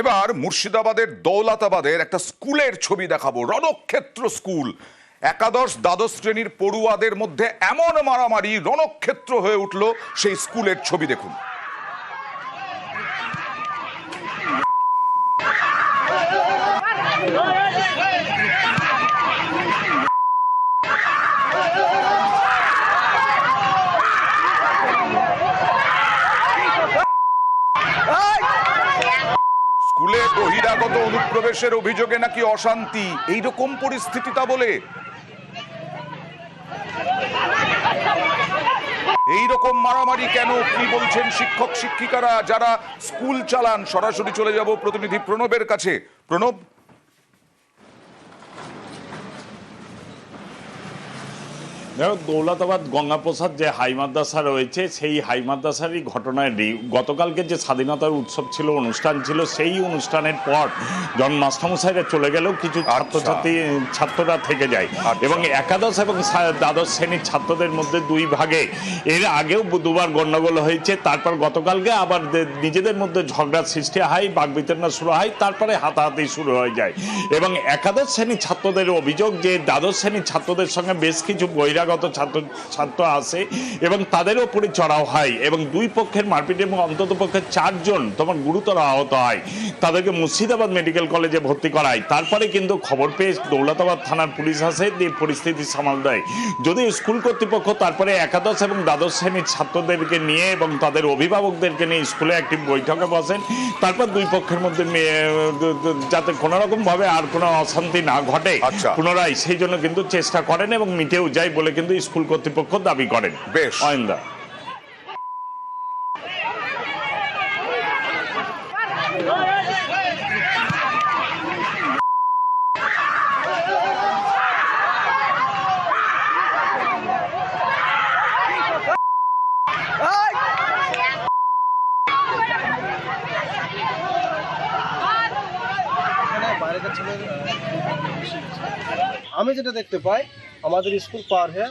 এবার মুর্শিদাবাদের দৌলতাবাদের একটা স্কুলের ছবি দেখাবো, রণক্ষেত্র স্কুল। একাদশ দ্বাদশ শ্রেণির পড়ুয়াদের মধ্যে এমন মারামারি রণক্ষেত্র হয়ে উঠল, সেই স্কুলের ছবি দেখুন স্কুলে বহিরাগত অনুপ্রবেশের অভিযোগে নাকি অশান্তি? এইরকম পরিস্থিতিটা বলে। এইরকম মারামারি কেন? কি বলছেন শিক্ষক, শিক্ষিকারা? যারা স্কুল চালান, সরাসরি চলে যাব প্রতিনিধি প্রণবের কাছে। প্রণব দৌলতাবাদ গঙ্গাপ্রসাদ যে হাই মাদ্রাসা রয়েছে সেই হাই মাদ্রাসারই ঘটনায় রি- গতকালকে যে স্বাধীনতার উৎসব ছিল অনুষ্ঠান ছিল সেই অনুষ্ঠানের পর জন মাস্টারমশাইরা চলে গেলেও কিছু ছাত্রছাত্রী ছাত্ররা থেকে যায়। আচ্ছা। এবং একাদশ এবং দ্বাদশ শ্রেণির ছাত্রদের মধ্যে দুই ভাগে। এর আগেও দুবার গন্ডগোল হয়েছে তারপর গতকালকে আবার নিজেদের মধ্যে ঝগড়া সৃষ্টি হয় বাগবিতরণা শুরু হয় তারপরে হাতাহাতি শুরু হয়ে যায়। এবং একাদশ শ্রেণির ছাত্রদের অভিযোগ যে দ্বাদশ শ্রেণির ছাত্রদের সঙ্গে বেশ কিছু বহিরাগত ছাত্র ছাত্র আসে এবং তাদের ওপরে চড়াও হয় এবং দুই পক্ষের মারপিট এবং অন্তত পক্ষে চারজন তোমার গুরুতর আহত হয়। তাদেরকে মুর্শিদাবাদ মেডিকেল কলেজে ভর্তি করায়। তারপরে কিন্তু খবর পেয়ে দৌলতাবাদ থানার পুলিশ আসে দিয়ে পরিস্থিতি সামাল দেয়। যদি স্কুল কর্তৃপক্ষ তারপরে একাদশ এবং দ্বাদশ শ্রেণির ছাত্রদেরকে নিয়ে এবং তাদের অভিভাবকদেরকে নিয়ে স্কুলে একটি বৈঠকে বসেন তারপর দুই পক্ষের মধ্যে যাতে কোনো রকম ভাবে আর কোনো অশান্তি না ঘটে আচ্ছা। পুনরায় সেই জন্য কিন্তু চেষ্টা করেন এবং মিটেও যায় বলে কিন্তু স্কুল কর্তৃপক্ষ দাবি করেন বেশ। অয়েন্দা আমি যেটা দেখতে পাই আমাদের স্কুল পার হয়ে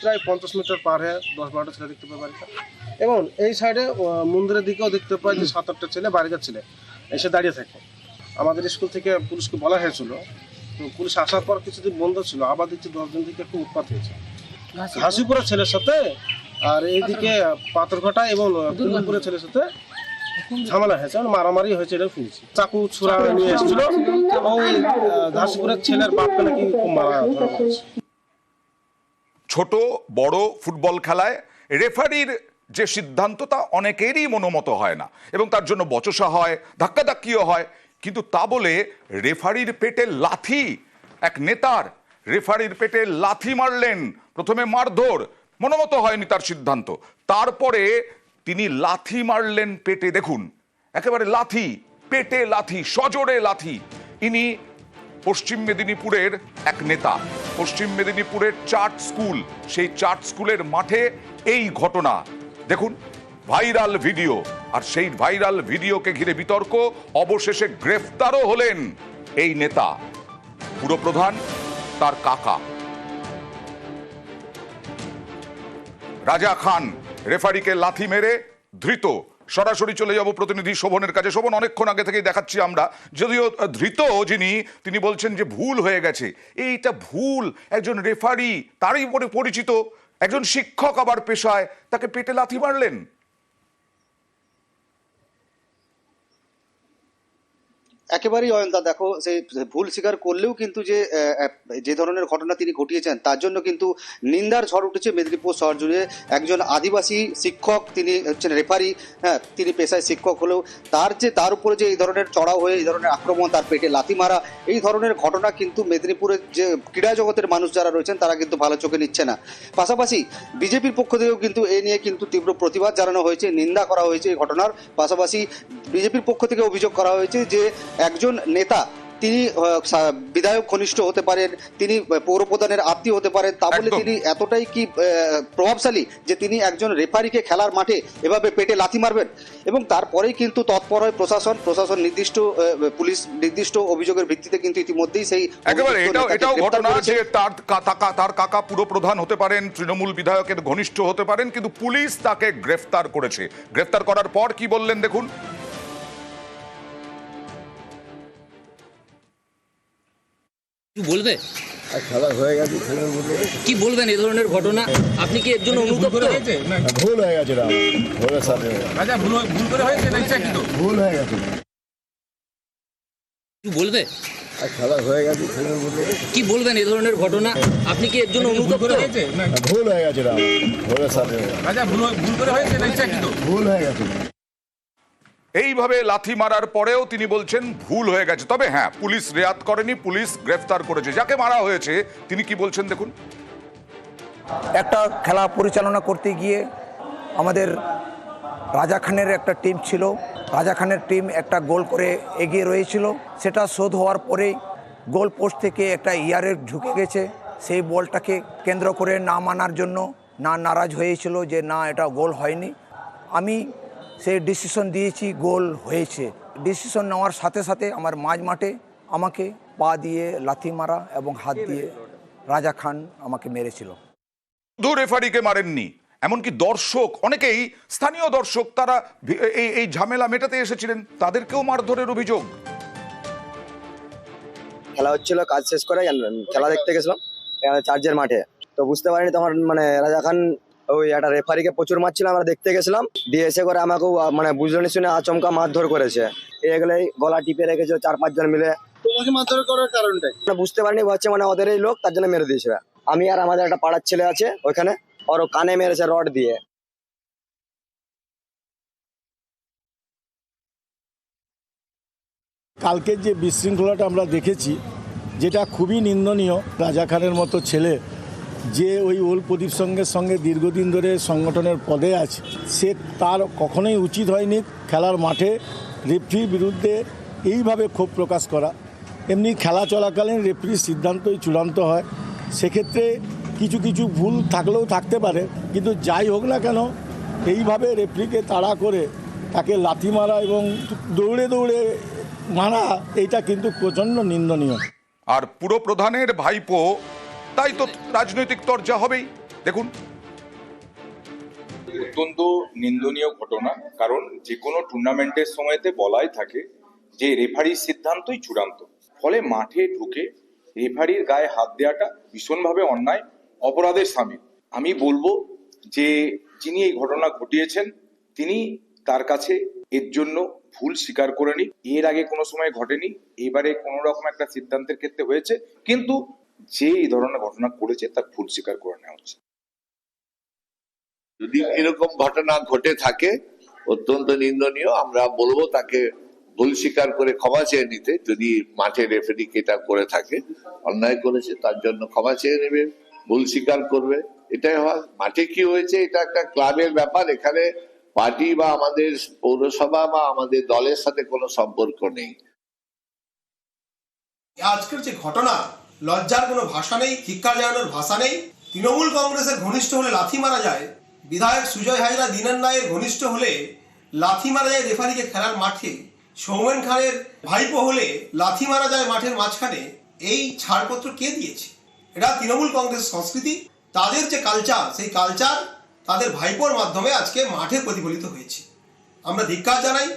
প্রায় পঞ্চাশ মিটার পার হয়ে দশ বারোটা ছেলে দেখতে পাই বাড়িতে এবং এই সাইডে মন্দিরের দিকেও দেখতে পাই যে সাত আটটা ছেলে বাইরেকার ছেলে এসে দাঁড়িয়ে থাকে। আমাদের স্কুল থেকে পুলিশকে বলা হয়েছিল তো পুলিশ আসার পর কিছুদিন বন্ধ ছিল আবার দেখছি দশজন থেকে একটু উৎপাত হয়েছে। ঘাসিপুরের ছেলের সাথে আর এইদিকে পাথরঘাটা এবং কুমুরপুরের ছেলের সাথে ঝামেলা হয়েছে মানে মারামারি হয়েছে এটা চাকু ছুরা নিয়ে এসেছিল ঘাসপুরের ছেলের বাপকে নাকি মারা ছোট, বড় ফুটবল খেলায় রেফারির যে সিদ্ধান্ত, তা অনেকেরই মনোমত হয় না। এবং তার জন্য বচসা হয়, ধাক্কাধাক্কিও হয়। কিন্তু তা বলে রেফারির পেটে লাথি, এক নেতার রেফারির পেটে লাথি মারলেন। প্রথমে মারধর, মনোমত হয়নি তার সিদ্ধান্ত। তারপরে তিনি লাথি মারলেন পেটে, দেখুন, একেবারে লাথি, পেটে লাথি, সজোরে লাথি। ইনি পশ্চিম মেদিনীপুরের এক নেতা। পশ্চিম মেদিনীপুরের চার্ট স্কুল, সেই চার্ট স্কুলের মাঠে এই ঘটনা। দেখুন, ভাইরাল ভিডিও, আর সেই ভাইরাল ভিডিওকে ঘিরে বিতর্ক, অবশেষে গ্রেফতারও হলেন এই নেতা। পুরপ্রধান তার কাকা। রাজা খান রেফারিকে লাথি মেরে ধৃত। সরাসরি চলে যাব প্রতিনিধি শোভনের কাছে। শোভন, অনেকক্ষণ আগে থেকেই দেখাচ্ছি আমরা। যদিও ধৃত যিনি, তিনি বলছেন যে ভুল হয়ে গেছে। এইটা ভুল। একজন রেফারি, তারই উপরে পরিচিত। একজন শিক্ষক আবার পেশায়, তাকে পেটে লাথি মারলেন। একেবারেই অয়নদা, দেখো সেই ভুল স্বীকার করলেও কিন্তু যে যে ধরনের ঘটনা তিনি ঘটিয়েছেন, তার জন্য কিন্তু নিন্দার ঝড় উঠেছে মেদিনীপুর শহর জুড়ে। একজন আদিবাসী শিক্ষক তিনি হচ্ছেন রেফারি হ্যাঁ তিনি পেশায় শিক্ষক হলেও তার যে, তার উপরে যে এই ধরনের চড়াও হয়ে, এই ধরনের আক্রমণ, তার পেটে লাথি মারা, এই ধরনের ঘটনা কিন্তু মেদিনীপুরের যে ক্রীড়া জগতের মানুষ যারা রয়েছেন, তারা কিন্তু ভালো চোখে নিচ্ছে না। পাশাপাশি বিজেপির পক্ষ থেকেও কিন্তু এ নিয়ে কিন্তু তীব্র প্রতিবাদ জানানো হয়েছে, নিন্দা করা হয়েছে এই ঘটনার। পাশাপাশি বিজেপির পক্ষ থেকে অভিযোগ করা হয়েছে যে একজন নেতা তিনি বিধায়ক ঘনিষ্ঠ হতে পারেন তিনি পৌর প্রধানের আত্মীয় হতে পারেন তা বলে তিনি এতটাই কি প্রভাবশালী যে তিনি একজন রেফারিকে খেলার মাঠে এভাবে পেটে লাথি মারবেন। এবং তারপরেই কিন্তু তৎপর হয় প্রশাসন প্রশাসন নির্দিষ্ট পুলিশ নির্দিষ্ট অভিযোগের ভিত্তিতে কিন্তু ইতিমধ্যেই সেই একেবারে এটাও এটাও ঘটনা। যে তার কা- তাকা- তার কাকা পুরপ্রধান হতে পারেন তৃণমূল বিধায়কের ঘনিষ্ঠ হতে পারেন কিন্তু পুলিশ তাকে গ্রেফতার করেছে। গ্রেফতার করার পর কি বললেন দেখুন? বলবে? খেলা হয়ে গেছে কি বলবেন এই ধরনের ঘটনা? আপনি কি এর জন্য অনুতপ্ত? ভুল হয়ে গেছে না ভুলের সাথে ভুল হয়ে গেছে। বলবে? আর খেলা হয়ে গেছে কি বলবেন এই ধরনের ঘটনা? আপনি কি এর জন্য অনুতপ্ত? ভুল হয়ে গেছে না ভুলের সাথে ভুল হয়ে গেছে। এইভাবে লাথি মারার পরেও তিনি বলছেন ভুল হয়ে গেছে। তবে হ্যাঁ পুলিশ রেয়াত করেনি, পুলিশ গ্রেফতার করেছে। যাকে মারা হয়েছে, তিনি কি বলছেন দেখুন? একটা খেলা পরিচালনা করতে গিয়ে আমাদের রাজা খানের একটা টিম ছিল। রাজা খানের টিম একটা গোল করে এগিয়ে রয়েছিল। সেটা শোধ হওয়ার পরেই গোল পোস্ট থেকে একটা ইয়ারে ঢুকে গেছে। সেই বলটাকে কেন্দ্র করে না মানার জন্য না নারাজ হয়েছিল যে না, এটা গোল হয়নি। আমি সেই ডিসিশন দিয়েছি গোল হয়েছে। ডিসিশন নেওয়ার সাথে সাথে আমার মাঝ মাঠে আমাকে পা দিয়ে লাথি মারা এবং হাত দিয়ে রাজা খান আমাকে মেরেছিল। শুধু রেফারিকে মারেননি এমনকি দর্শক অনেকেই স্থানীয় দর্শক তারা এই এই ঝামেলা মেটাতে এসেছিলেন তাদেরকেও মারধরের অভিযোগ। খেলা হচ্ছিল কাজ শেষ করে খেলা দেখতে গেছিলাম চার্জের মাঠে। তো বুঝতে পারিনি তোমার মানে রাজা খান ওই একটা রেফারিকে প্রচুর মারছিল আমরা দেখতে গেছিলাম। দিয়ে এসে করে আমাকেও মানে বুঝলো শুনে আচমকা মারধর করেছে। এগুলোই গলা টিপে রেখেছে চার পাঁচজন মিলে। তোমাকে মারধর করার কারণটা বুঝতে পারিনি হচ্ছে মানে ওদেরই লোক তার জন্য মেরে দিয়েছে। আমি আর আমাদের একটা পাড়ার ছেলে আছে ওইখানে ওর ও কানে মেরেছে রড দিয়ে। কালকের যে বিশৃঙ্খলাটা আমরা দেখেছি যেটা খুবই নিন্দনীয় রাজা খানের মতো ছেলে যে ওই ওল প্রদীপ সঙ্গের সঙ্গে দীর্ঘদিন ধরে সংগঠনের পদে আছে, সে তার কখনোই উচিত হয়নি খেলার মাঠে রেফরির বিরুদ্ধে এইভাবে ক্ষোভ প্রকাশ করা। এমনি খেলা চলাকালীন রেফরির সিদ্ধান্তই চূড়ান্ত হয়। সেক্ষেত্রে কিছু কিছু ভুল থাকলেও থাকতে পারে, কিন্তু যাই হোক না কেন, এইভাবে রেফরিকে তাড়া করে তাকে লাথি মারা এবং দৌড়ে দৌড়ে মারা, এইটা কিন্তু প্রচণ্ড নিন্দনীয়। আর পুরপ্রধানের ভাইপো তাই তো রাজনৈতিক তরজা হবেই। দেখুন। অত্যন্ত নিন্দনীয় ঘটনা, কারণ যে কোনো টুর্নামেন্টের সময়তে বলাই থাকে যে রেফারির সিদ্ধান্তই চূড়ান্ত। ফলে মাঠে ঢুকে রেফারির গায়ে হাত দেওয়াটা ভীষণভাবে অন্যায়, অপরাধের সামিল। আমি বলব যে যিনি এই ঘটনা ঘটিয়েছেন, তিনি তার কাছে এর জন্য ভুল স্বীকার করে নি এর আগে কোনো সময় ঘটেনি, এবারে কোনো রকম একটা সিদ্ধান্তের ক্ষেত্রে হয়েছে। কিন্তু যে এই ধরনের ঘটনা করেছে তার ভুল স্বীকার করে নেওয়া উচিত যদি এরকম ঘটনা ঘটে থাকে অত্যন্ত নিন্দনীয় আমরা বলব তাকে ভুল স্বীকার করে ক্ষমা চেয়ে নিতে যদি মাঠে রেফারি এটা করে থাকে অন্যায় করেছে তার জন্য ক্ষমা চেয়ে নেবে ভুল স্বীকার করবে এটাই হয়। মাঠে কি হয়েছে এটা একটা ক্লাবের ব্যাপার এখানে পার্টি বা আমাদের পৌরসভা বা আমাদের দলের সাথে কোনো সম্পর্ক নেই। আজকের যে ঘটনা লজ্জার কোনো ভাষা নেই, ধিক্কার জানানোর ভাষা নেই। তৃণমূল কংগ্রেসের ঘনিষ্ঠ হলে লাথি মারা যায়। বিধায়ক সুজয় হাজরা দিনান রায়ের ঘনিষ্ঠ হলে লাথি মারা যায় রেফারিকে খেলার মাঠে। সৌমেন খানের ভাইপো হলে লাথি মারা যায় মাঠের মাঝখানে। এই ছাড়পত্র কে দিয়েছে? এটা তৃণমূল কংগ্রেস সংস্কৃতি। তাদের যে কালচার সেই কালচার তাদের ভাইপোর মাধ্যমে আজকে মাঠে প্রতিফলিত হয়েছে। আমরা ধিক্কার জানাই।